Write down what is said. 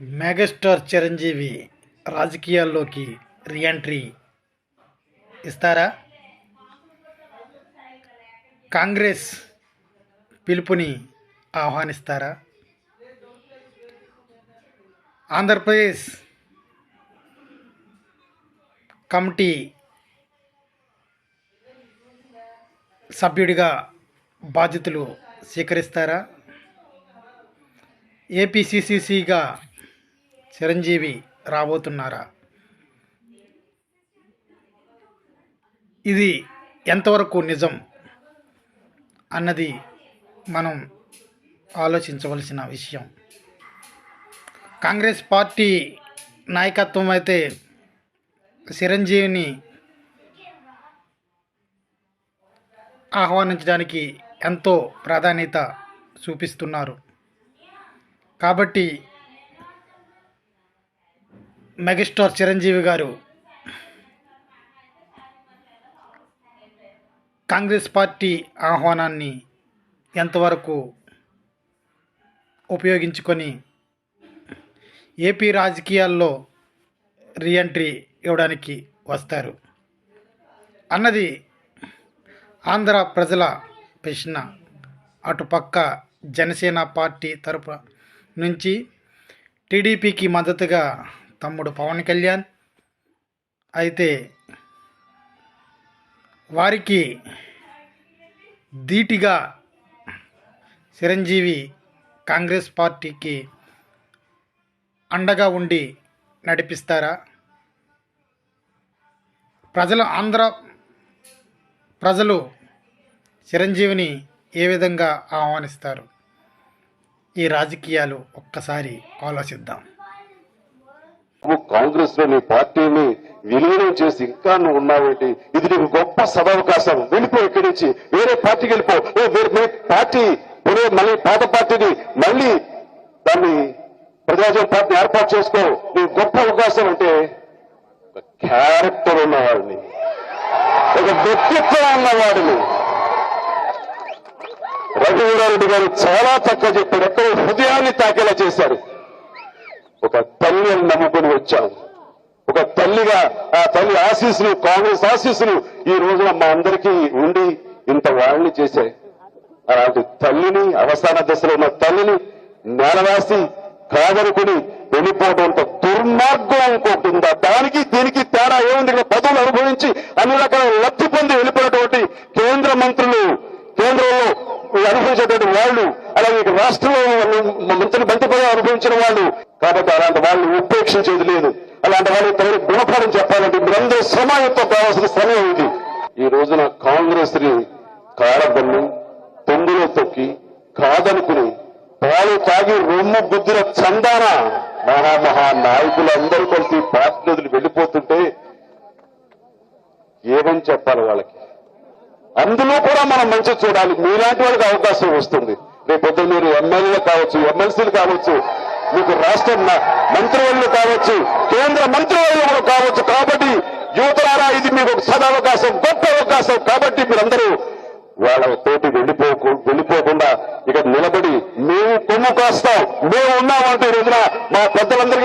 Megastar Chiranjeevi రాజకీయాల్లోకి reentry ఇస్తారా? కాంగ్రెస్ పిలుపుని ఆహ్వానిస్తారా? ఆంధ్రప్రదేశ్ కమిటీ సభ్యుడిగా బాధ్యతలు స్వీకరిస్తారా? ఏపీసీసీసీగా చిరంజీవి రాబోతున్నారా? ఇది ఎంతవరకు నిజం అన్నది మనం ఆలోచించవలసిన విషయం. కాంగ్రెస్ పార్టీ నాయకత్వం అయితే చిరంజీవిని ఆహ్వానించడానికి ఎంతో ప్రాధాన్యత చూపిస్తున్నారు. కాబట్టి మెగాస్టార్ చిరంజీవి గారు. కాంగ్రెస్ పార్టీ ఆహ్వానాన్ని ఎంతవరకు ఉపయోగించుకొని ఏపీ రాజకీయాల్లో రీఎంట్రీ ఇవ్వడానికి వస్తారు. అన్నది ఆంధ్ర ప్రజల ప్రశ్న. అటుపక్క జనసేన పార్టీ తరపు నుంచి టీడీపీకి మద్దతుగా తమ్ముడు పవన్ కళ్యాణ్. అయితే వారికి ధీటిగా చిరంజీవి కాంగ్రెస్ పార్టీకి అండగా ఉండి నడిపిస్తారా? ప్రజలు ఆంధ్ర ప్రజలు చిరంజీవిని ఏ విధంగా ఆహ్వానిస్తారు? ఈ రాజకీయాలు ఒక్కసారి ఆలోచిద్దాం. కాంగ్రెస్లో నీ పార్టీని విలీనం చేసి ఇంకా నువ్వు ఉన్నావేంటి? ఇది నీకు గొప్ప సదవకాశం. వెళ్ళిపో ఇక్కడి నుంచి. వేరే పార్టీకి వెళ్ళిపో. మీ పార్టీ పునే మళ్ళీ పాత పార్టీని మళ్ళీ దాన్ని ప్రజాజన పార్టీ ఏర్పాటు చేసుకో. నీకు గొప్ప అవకాశం అంటే ఒక క్యారెక్టర్ ఉన్నవాడిని. ఒక వ్యక్తిత్వం ఉన్నవాడిని. రఘువీరారెడ్డి గారు చాలా చక్కగా చెప్పారు. ఎక్కడో హృదయాన్ని తాకేలా చేశారు. ఒక తల్లిని నమ్ముకొని వచ్చాం ఒక తల్లిగా ఆ తల్లి ఆశీస్సులు కాంగ్రెస్ ఆశీస్సులు ఈ రోజున మా అందరికీ ఉండి ఇంత వాళ్ళని చేశాయి. అలాంటి తల్లిని అవసాన దశలో ఉన్న తల్లిని నేలవాసి కాదనుకుని వెళ్ళిపోవడం అంత దుర్మార్గం ఇంకోటి ఉందా దానికి దీనికి తేడా ఏముంది? ఇక్కడ పదవులు అనుభవించి అన్ని రకాల లబ్ధి పొంది వెళ్ళిపోయినటువంటి కేంద్ర మంత్రులు కేంద్రంలో అనుభవించేటువంటి వాళ్ళు రాష్ట్రంలో మంత్రి బంతిపై అనుభవించిన వాళ్ళు. కాబట్టి అలాంటి వాళ్ళు ఉపేక్షించేది లేదు. అలాంటి వాళ్ళకి తగిన గుణపాఠం చెప్పాలంటే మీరందరూ సమాయత్వం కావాల్సిన సమయం ఇది. ఈ రోజున కాంగ్రెస్ని కాలబల్లి తొమ్మిదిలో తొక్కి కాదనుకుని పాలు తాగి రొమ్ము బుద్ధుల చందాన మహామహా నాయకులందరూ కలిసి పార్టీ వదిలి వెళ్ళిపోతుంటే ఏమని చెప్పాలి వాళ్ళకి? అందులో కూడా మనం మంచి చూడాలి. మీలాంటి వాళ్ళకి అవకాశం వస్తుంది. రేపొద్దు మీరు ఎమ్మెల్యేలు కావచ్చు ఎమ్మెల్సీలు కావచ్చు మీకు రాష్ట్ర మంత్రివర్యులు కావచ్చు కేంద్ర మంత్రివర్యులు కావచ్చు. కాబట్టి యువతరారా ఇది మీకు ఒక సదవకాశం గొప్ప అవకాశం. కాబట్టి మీరందరూ వాళ్ళ తోటి వెళ్ళిపోకు వెళ్ళిపోకుండా ఇక నిలబడి మేము కొమ్ము కాస్తాం. మేము ఉన్నామంటే ఈ రోజున మా పెద్దలందరూ